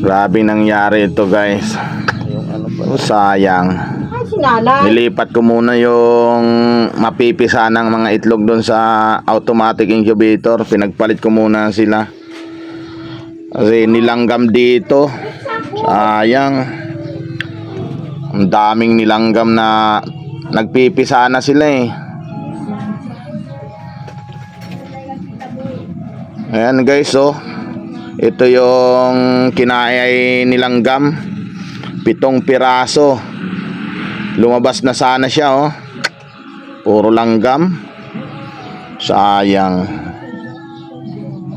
Grabe nangyari ito guys. Pa. Oh, sayang. Nilipat ko muna yung mapipisa ng mga itlog doon sa automatic incubator. Pinagpalit ko muna sila. Kasi nilanggam dito. Sayang. Ang daming nilanggam na nagpipisa na sila eh. Ayan guys oh. Ito yung kinaay nilanggam. Pitong piraso. Lumabas na sana siya oh. Puro langgam. Sayang.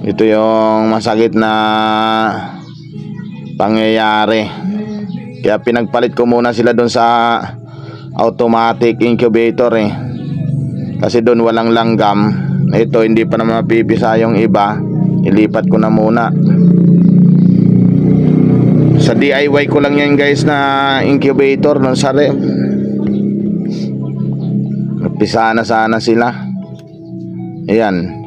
Ito yung masakit na pangyayari. Kaya pinagpalit ko muna sila doon sa automatic incubator eh. Kasi doon walang langgam. Ito hindi pa naman mapipisa yung iba. Ilipat ko na muna. Sa DIY ko lang yan guys na incubator nun sa rep. Nagpisa na sana sila. Ayan.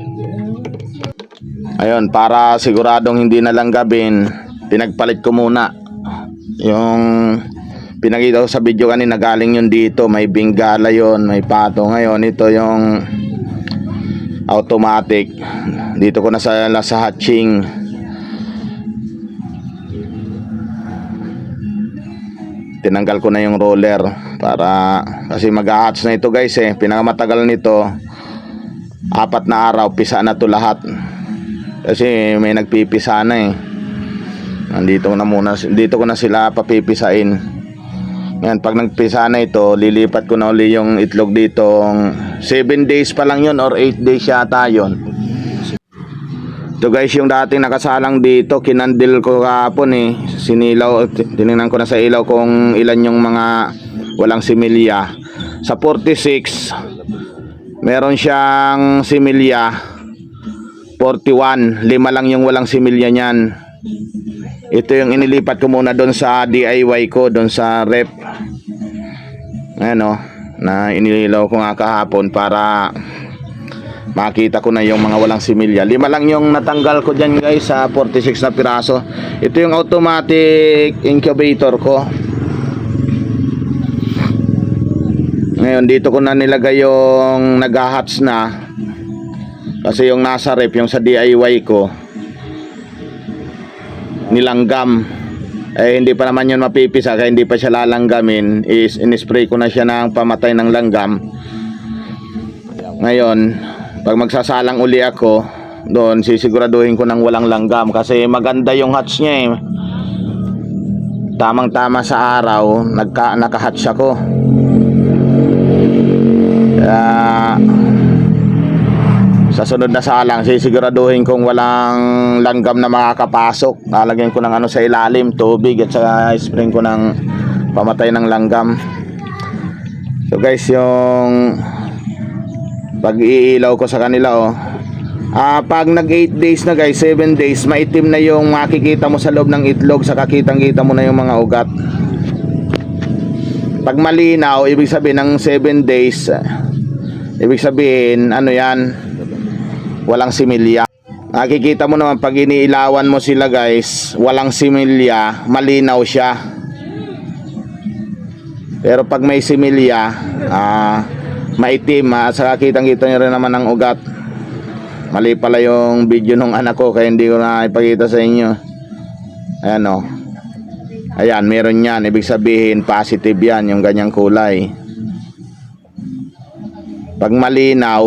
Ayun, para siguradong hindi na lang gabin, pinagpalit ko muna. Yung pinakita ko sa video kanina galing yun dito, may bingala yon, may pato. Ngayon, ito yung automatic. Dito ko na sa, hatching. tinanggal ko na yung roller para kasi mag-hatch na ito guys eh. Pinakamatagal nito apat na araw pisa na to lahat. Kasi may nagpipisa na eh. Nandito ko na muna dito ko na sila papipisain. Yan pag nagpisa na ito lilipat ko na uli yung itlog dito. 7 days pa lang yun or 8 days yata yun ito guys yung dating nakasalang dito, kinandil ko kahapon eh. Sinilaw, tinignan ko na sa ilaw kung ilan yung mga walang similya. Sa 46, meron siyang similya. 41, lima lang yung walang similya niyan. Ito yung inilipat ko muna doon sa DIY ko, doon sa rep. Ayan o, na inilaw ko nga kahapon para makita ko na yung mga walang similya. Lima lang yung natanggal ko dyan guys sa 46 na piraso. Ito yung automatic incubator ko. Ngayon dito ko na nilagay yung nag-hatch na. Kasi yung nasa rep, yung sa DIY ko, nilanggam. Eh hindi pa naman yun mapipisa kaya hindi pa siya lalanggamin. Is in-spray ko na siya ng pamatay ng langgam. Ngayon, pag magsasalang uli ako, doon sisiguraduhin ko ng walang langgam kasi maganda yung hatch niya eh. Tamang-tama sa araw, nagka, nakahatch ako. Kaya, sa sunod na salang, sisiguraduhin kong walang langgam na makakapasok. Lalagyan ko ng ano sa ilalim, tubig at saka spring ko ng pamatay ng langgam. So guys, yung pag iilaw ko sa kanila oh. Ah, pag nag 8 days na guys, 7 days, maitim na yung makikita mo sa loob ng itlog, sa kitang-kita mo na yung mga ugat. Pag malinaw, ibig sabihin ng 7 days, ibig sabihin, ano yan, walang similya. Nakikita mo naman pag iniilawan mo sila guys, walang similya, malinaw siya. Pero pag may similya, ah, maitim at saka kitang kita nyo rin naman ang ugat. Mali pala yung video nung anak ko kaya hindi ko na ipakita sa inyo. Ayan o ayan meron yan. Ibig sabihin positive yan yung ganyang kulay. Pag malinaw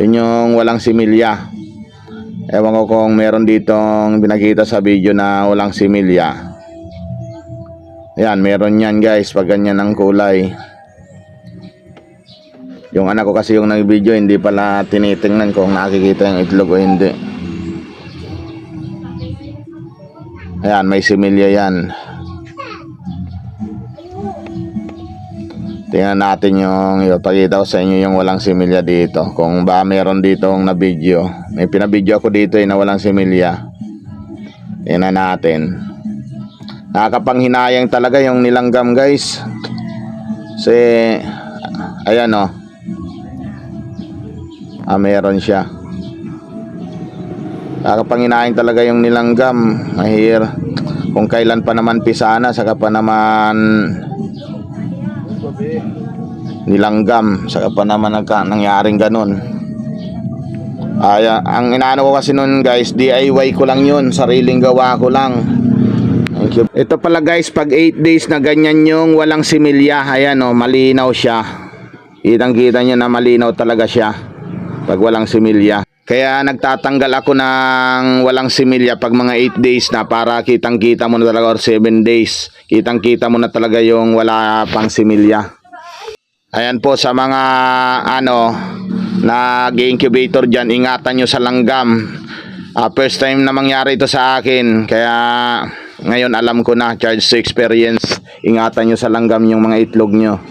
yun yung walang similya. Ewan ko kung meron ditong binakita sa video na walang similya. Ayan meron yan guys pag ganyan ang kulay yung anak ko kasi yung nag-video hindi pala tinitingnan kung nakikita yung itlog o hindi. Ayan, may similya yan. Tingnan natin yung ipapakita ko sa inyo yung walang similya dito. Kung ba meron ditong na video. May pinabidyo ako dito eh, na walang similya. Tingnan natin. Nakakapanghinayang talaga yung nilanggam guys. Kasi, ayan o. Oh. Ah, meron siya. Kakapanginain talaga yung nilanggam. Mahir. Kung kailan pa naman pisana, saka pa naman nilanggam. Saka pa naman nagka, nangyaring ganun. Ay, ang inaano ko kasi nun guys, DIY ko lang yun. Sariling gawa ko lang. Thank you. Ito pala guys, pag 8 days na ganyan yung walang similya, ayan o, malinaw siya. Kitang kita nyo na malinaw talaga siya pag walang similya. Kaya nagtatanggal ako ng walang similya pag mga 8 days na para kitang kita mo na talaga or 7 days. Kitang kita mo na talaga yung wala pang similya. Ayan po sa mga ano nag-incubator dyan, ingatan nyo sa langgam. Ah, first time na mangyari ito sa akin. Kaya ngayon alam ko na, charge to experience. Ingatan nyo sa langgam yung mga itlog nyo.